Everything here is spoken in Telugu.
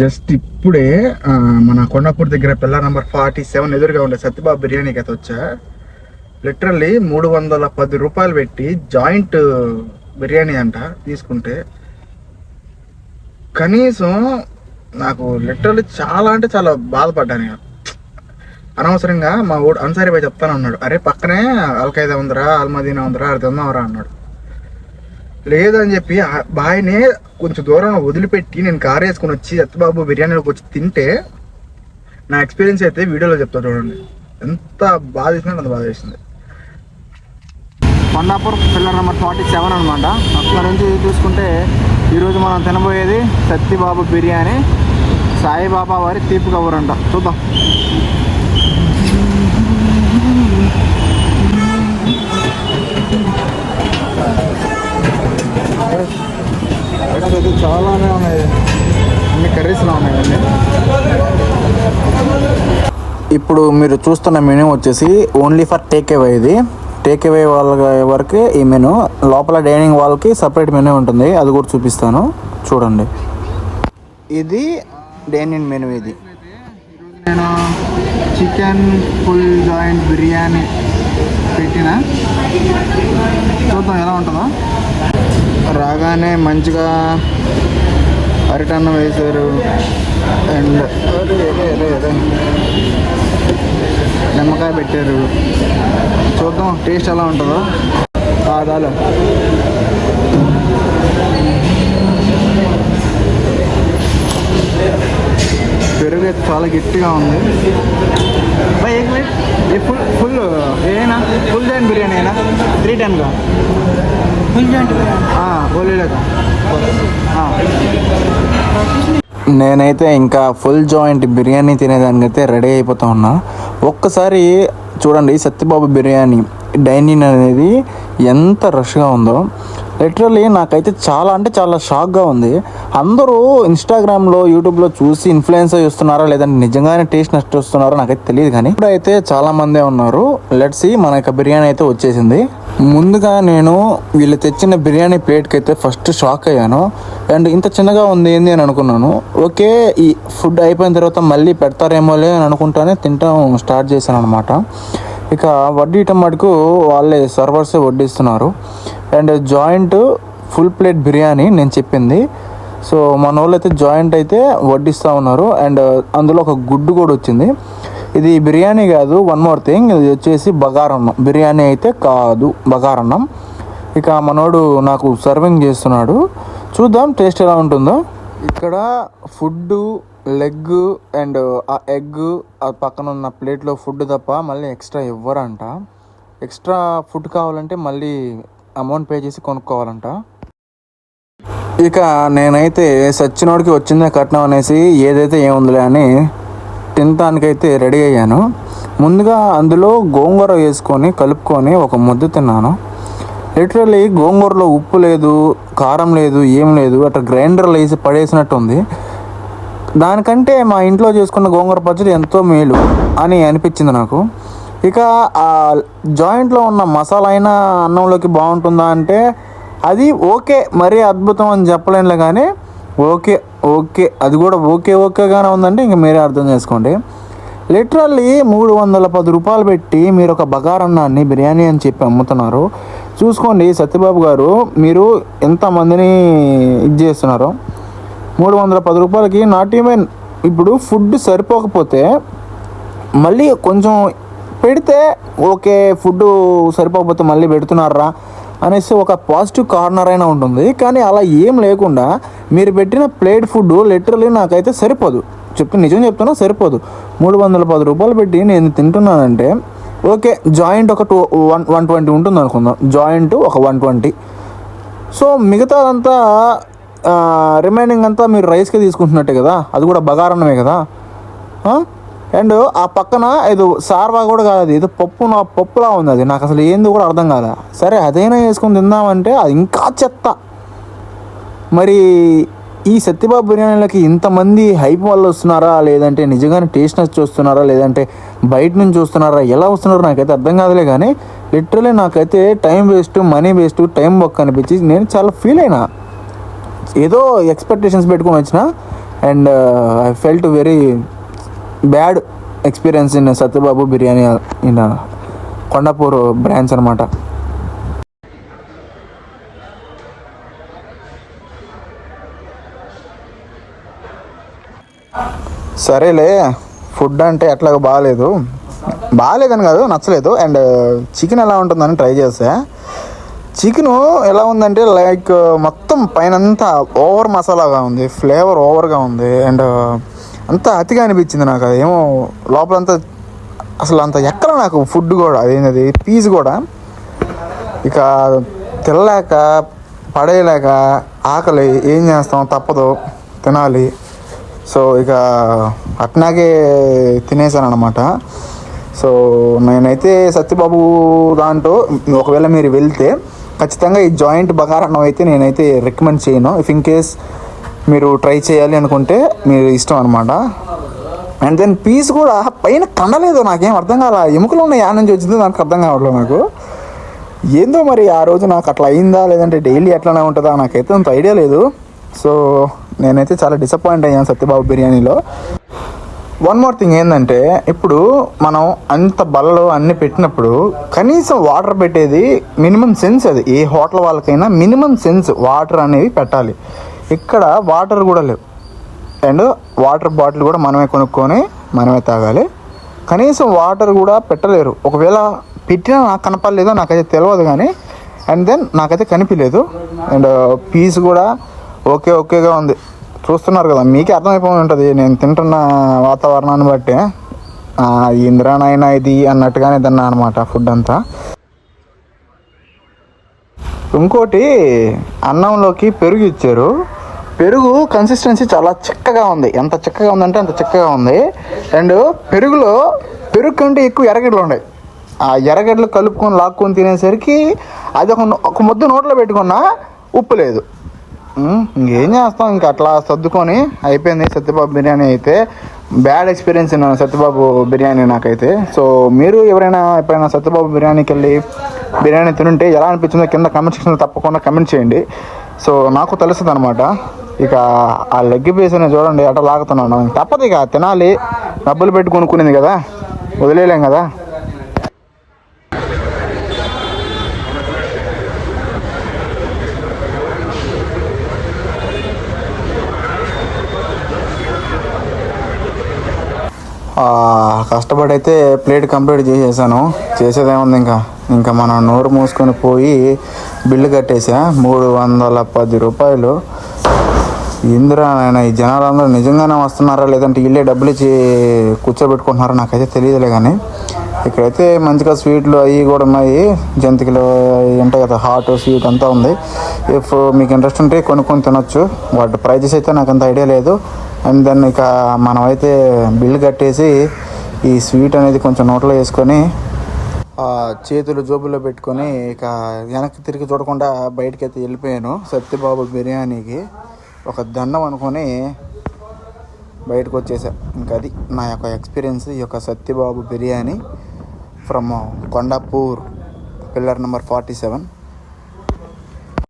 జస్ట్ ఇప్పుడే మన కొండాపూర్ దగ్గర పిల్ల నెంబర్ ఫార్టీ సెవెన్ ఎదురుగా ఉండే సత్యబాబు బిర్యానీకి అయితే వచ్చా. లిటరల్లీ మూడు వందల పది రూపాయలు పెట్టి జాయింట్ బిర్యానీ అంట తీసుకుంటే. కనీసం నాకు లిటరల్లీ చాలా అంటే చాలా బాధపడ్డాను నేను అనవసరంగా మా ఊడు అన్సారీ బాయ్ చెప్తాను అన్నాడు. అరే పక్కనే అల్ఖైదా ఉందిరా అల్మదీనా ఉందిరా అది ఉందాంరా అన్నాడు. లేదని చెప్పి బాయ్నే కొంచెం దూరం వదిలిపెట్టి నేను కారు వేసుకొని వచ్చి సత్యబాబు బిర్యానీలోకి వచ్చి తింటే నా ఎక్స్పీరియన్స్ అయితే వీడియోలో చెప్తా చూడండి. ఎంత బాధ వేసిందంటే అంత బాధ వేసింది. Kondapur pillar number forty seven అనమాట అక్కడ నుంచి చూసుకుంటే ఈరోజు మనం తినబోయేది సత్యబాబు బిర్యానీ సాయిబాబా వారి తీపి కబుర్ అంట. చూద్దాం. ఐటమ్స్ అయితే చాలానే ఉన్నాయి అన్ని కర్రీస్లో ఉన్నాయి అన్నీ ఇప్పుడు మీరు చూస్తున్న మెనూ వచ్చేసి ఓన్లీ ఫర్ టేక్ అవే ఇది. టేక్ అవే వాళ్ళ వరకు ఈ మెనూ. లోపల డైనింగ్ వాళ్ళకి సపరేట్ మెనూ ఉంటుంది. అది కూడా చూపిస్తాను. చూడండి. ఇది డైనింగ్ మెనూ ఇది. నేను చికెన్ ఫుల్ జాయింట్ బిర్యానీ పెట్టిన? చూద్దాం ఎలా ఉంటుందో. రాగానే మంచిగా అరిటన్నం వేశారు. అండ్ నిమ్మకాయ పెట్టారు. చూద్దాం టేస్ట్ ఎలా ఉంటుందో. కాదాలు పెరుగు అయితే చాలా గట్టిగా ఉంది. బాయ్ ఏ ఫుల్ ఫుల్ ఏనా? ఫుల్ టైం బిర్యానీ అయినా త్రీ టైమ్గా నేనైతే ఇంకా ఫుల్ జాయింట్ బిర్యానీ తినేదానికైతే రెడీ అయిపోతా ఉన్నా. ఒక్కసారి చూడండి సత్యబాబు బిర్యానీ డైనింగ్ అనేది ఎంత రష్గా ఉందో. లిటరలీ నాకైతే చాలా అంటే చాలా షాక్గా ఉంది. అందరూ ఇన్స్టాగ్రామ్లో యూట్యూబ్లో చూసి ఇన్ఫ్లుయెన్స్ చూస్తున్నారా లేదంటే నిజంగానే టేస్ట్ నష్టం వస్తున్నారో నాకైతే తెలియదు కానీ ఇప్పుడైతే చాలామందే ఉన్నారు. లెట్స్ మన యొక్క బిర్యానీ అయితే వచ్చేసింది. ముందుగా నేను వీళ్ళు తెచ్చిన బిర్యానీ ప్లేట్కి అయితే ఫస్ట్ షాక్ అయ్యాను. అండ్ ఇంత చిన్నగా ఉంది ఏంది అని అనుకున్నాను. ఓకే ఈ ఫుడ్ అయిపోయిన తర్వాత మళ్ళీ పెడతారేమోలే అని అనుకుంటానే తింటాం స్టార్ట్ చేశాను అనమాట ఇక వడ్డీయటం మటుకు వాళ్ళే సర్వర్సే వడ్డిస్తున్నారు. And joint full plate biryani నేను చెప్పింది. సో మన వాళ్ళు అయితే జాయింట్ అయితే వడ్డిస్తూ ఉన్నారు. అండ్ అందులో ఒక గుడ్డు కూడా వచ్చింది. ఇది బిర్యానీ కాదు వన్ మోర్ థింగ్ ఇది వచ్చేసి బగారన్నం. బిర్యానీ అయితే కాదు బగారన్నం. ఇక మనోడు నాకు సర్వింగ్ చేస్తున్నాడు. చూద్దాం టేస్ట్ ఎలా ఉంటుందో. ఇక్కడ ఫుడ్ లెగ్ అండ్ ఆ ఎగ్ ఆ పక్కన ఉన్న ప్లేట్లో ఫుడ్ తప్ప మళ్ళీ ఎక్స్ట్రా ఇవ్వరంట ఎక్స్ట్రా ఫుడ్ కావాలంటే మళ్ళీ అమౌంట్ పే చేసి కొనుక్కోవాలంట. ఇక నేనైతే సచ్చినోడికి వచ్చిందే కట్నం అనేసి ఏదైతే ఏముందిలే అని తినటానికైతే రెడీ అయ్యాను. ముందుగా అందులో గోంగూర వేసుకొని కలుపుకొని ఒక ముద్ద తిన్నాను. లిటరలీ గోంగూరలో ఉప్పు లేదు కారం లేదు ఏం లేదు అట్లా గ్రైండర్లో వేసి పడేసినట్టు ఉంది దానికంటే మా ఇంట్లో చేసుకున్న గోంగూర పచ్చడి ఎంతో మేలు అని అనిపించింది నాకు. ఇక ఆ జాయింట్లో ఉన్న మసాలా అయినా అన్నంలోకి బాగుంటుందా అంటే అది ఓకే మరీ అద్భుతం అని చెప్పలేనులే కానీ ఓకే ఓకే. అది కూడా ఓకే ఓకేగానే ఉందంటే ఇంక మీరే అర్థం చేసుకోండి. లిటరల్లీ మూడు వందల పది రూపాయలు పెట్టి మీరు ఒక బగారన్నాన్ని బిర్యానీ అని చెప్పి అమ్ముతున్నారు. చూసుకోండి సత్యబాబు గారు మీరు ఎంతమందిని ఇది చేస్తున్నారో. మూడు వందల పది రూపాయలకి నాట్ ఈవెన్ ఇప్పుడు ఫుడ్ సరిపోకపోతే మళ్ళీ కొంచెం పెడితే ఓకే ఫుడ్ సరిపోకపోతే మళ్ళీ పెడుతున్నారా? అనేసి ఒక పాజిటివ్ కార్నర్ అయినా ఉంటుంది. కానీ అలా ఏం లేకుండా మీరు పెట్టిన ప్లేట్ ఫుడ్ లిటరలీ నాకైతే సరిపోదు. చెప్పి నిజం చెప్తున్నా సరిపోదు. మూడు వందల పది రూపాయలు పెట్టి నేను తింటున్నానంటే ఓకే జాయింట్ ఒక టూ వన్ వన్ ట్వంటీ ఉంటుంది అనుకుందాం. జాయింట్ ఒక వన్ ట్వంటీ సో మిగతాదంతా రిమైనింగ్ అంతా మీరు రైస్కే తీసుకుంటున్నట్టే కదా? అది కూడా బగారన్నమే కదా? అండ్ ఆ పక్కన ఏదో సార్వా కూడా కాదు అది ఏదో పప్పు నా పప్పులా ఉంది అది. నాకు అసలు ఏంది కూడా అర్థం కాదా సరే అదైనా వేసుకొని తిందామంటే అది ఇంకా చెత్త. మరి ఈ సత్యబాబు బిర్యానీలకి ఇంతమంది హైప్ వాళ్ళు వస్తున్నారా? లేదంటే నిజంగానే టేస్ట్ నచ్చి వస్తున్నారా? లేదంటే బయట నుంచి వస్తున్నారా? ఎలా వస్తున్నారో? నాకైతే అర్థం కాదులే కానీ లిటరలీ నాకైతే time waste money waste time బొక్క అనిపించి నేను చాలా ఫీల్ అయినా. ఏదో ఎక్స్పెక్టేషన్స్ పెట్టుకొని వచ్చిన and I felt very bad. Experience in Satyababu biryani in Kondapur branch అనమాట సరేలే ఫుడ్ అంటే ఎట్లా బాగాలేదు బాగాలేదని కాదు నచ్చలేదు. అండ్ చికెన్ ఎలా ఉంటుందని ట్రై చేసా. చికెన్ ఎలా ఉందంటే లైక్ మొత్తం పైన అంతా ఓవర్ మసాలాగా ఉంది ఫ్లేవర్ ఓవర్గా ఉంది. అండ్ అంతా అతిగా అనిపించింది నాకు. అదేమో లోపలంతా అసలు అంత ఎక్కడ నాకు ఫుడ్ కూడా అదేంటది పీస్ కూడా. ఇక తినలేక పడేయలేక ఆకలి ఏం చేస్తాం తప్పదు తినాలి. సో ఇక అట్నాగే తినేసాను అనమాట సో నేనైతే సత్యబాబు దాంట్లో ఒకవేళ మీరు వెళ్తే ఖచ్చితంగా ఈ జాయింట్ బగారన్నం అయితే నేనైతే రికమెండ్ చేయను. ఇఫ్ ఇన్ కేస్ మీరు ట్రై చేయాలి అనుకుంటే మీరు ఇష్టం అనమాట అండ్ దెన్ పీస్ కూడా పైన కండలేదు నాకేం అర్థం కాల. ఎముకలు ఉన్న యా నుంచి వచ్చిందో నాకు అర్థం కావట్లేదు నాకు. ఏందో మరి ఆ రోజు నాకు అట్లా అయిందా లేదంటే డైలీ ఎట్లానే ఉంటుందా నాకైతే అంత ఐడియా లేదు. సో నేనైతే చాలా డిసప్పాయింట్ అయ్యాను సత్యబాబు బిర్యానీలో. వన్ మోర్ థింగ్ ఏంటంటే ఇప్పుడు మనం అంత బలలో అన్ని పెట్టినప్పుడు కనీసం వాటర్ పెట్టేది మినిమం సెన్స్ అది. ఏ హోటల్ వాళ్ళకైనా మినిమం సెన్స్ వాటర్ అనేవి పెట్టాలి. ఇక్కడ వాటర్ కూడా లేవు. అండ్ వాటర్ బాటిల్ కూడా మనమే కొనుక్కొని మనమే తాగాలి. కనీసం వాటర్ కూడా పెట్టలేరు. ఒకవేళ పెట్టినా నాకు కనపడలేదో నాకైతే తెలియదు కానీ అండ్ దెన్ నాకైతే కనిపించలేదు అండ్ పీస్ uh, కూడా ఓకే ఓకేగా ఉంది. చూస్తున్నారు కదా మీకే అర్థమైపోయి ఉంటుంది. నేను తింటున్న వాతావరణాన్ని బట్టి ఇంద్రానైనా ఇది అన్నట్టుగానే తిన్నా అనమాట ఫుడ్ అంతా. ఇంకోటి అన్నంలోకి పెరుగు ఇచ్చారు. పెరుగు కన్సిస్టెన్సీ చాలా చిక్కగా ఉంది. ఎంత చిక్కగా ఉందంటే అంత చిక్కగా ఉంది. అండ్ పెరుగులో పెరుగు కంటే ఎక్కువ ఎర్రగడ్డలు ఉన్నాయి ఆ ఎర్రగడ్డలు కలుపుకొని లాక్కొని తినేసరికి అది ఒక ఒక ముద్ద నోట్లో పెట్టుకున్నా ఉప్పు లేదు. ఇంకేం చేస్తాం? ఇంకా అట్లా సర్దుకొని అయిపోయింది సత్యబాబు బిర్యానీ అయితే. బ్యాడ్ ఎక్స్పీరియన్స్ ఉన్నాను సత్యబాబు బిర్యానీ నాకైతే. సో మీరు ఎవరైనా ఎప్పుడైనా సత్యబాబు బిర్యానీకి వెళ్ళి బిర్యానీ తినుంటే ఎలా అనిపించిందో కింద కమెంట్ సెక్షన్లో తప్పకుండా కమెంట్ చేయండి. సో నాకు తెలుస్తుంది అనమాట ఇక ఆ లెగ్ పీస్ చూడండి అట్లా లాగుతున్నాను తప్పదు ఇక తినాలి. డబ్బులు పెట్టి కొనుక్కునేది కదా. వదిలేయలేం కదా. కష్టపడి అయితే ప్లేట్ కంప్లీట్ చేసేసాను. చేసేదేముంది ఇంకా. ఇంకా మనం నోరు మూసుకొని పోయి బిల్లు కట్టేసా. మూడు వందల పది రూపాయలు. ఇందిరా నాయన ఈ జనాలందరూ నిజంగానే వస్తున్నారా? లేదంటే వీళ్ళే డబ్బులు ఇచ్చి కూర్చోబెట్టుకుంటున్నారో? నాకైతే తెలియదులే కానీ ఇక్కడైతే మంచిగా స్వీట్లు అవి కూడా ఉన్నాయి. జంతికలు ఉంటాయి కదా హాట్ స్వీట్ అంతా ఉంది. ఇఫ్ మీకు ఇంట్రెస్ట్ ఉంటే కొనుక్కొని తినొచ్చు. వాటి ప్రైజెస్ అయితే నాకు అంత ఐడియా లేదు. అండ్ దెన్ ఇక మనమైతే బిల్ కట్టేసి ఈ స్వీట్ అనేది కొంచెం నోట్లో వేసుకొని చేతులు జోబులో పెట్టుకొని ఇక వెనక్కి తిరిగి చూడకుండా బయటకి అయితే వెళ్ళిపోయాను. సత్యబాబు బిర్యానీకి. ఒక దండం అనుకొని బయటకు వచ్చేసా. ఇంకా అది నా యొక్క ఎక్స్పీరియన్స్ ఈ యొక్క Satyababu biryani from Kondapur pillar number forty seven.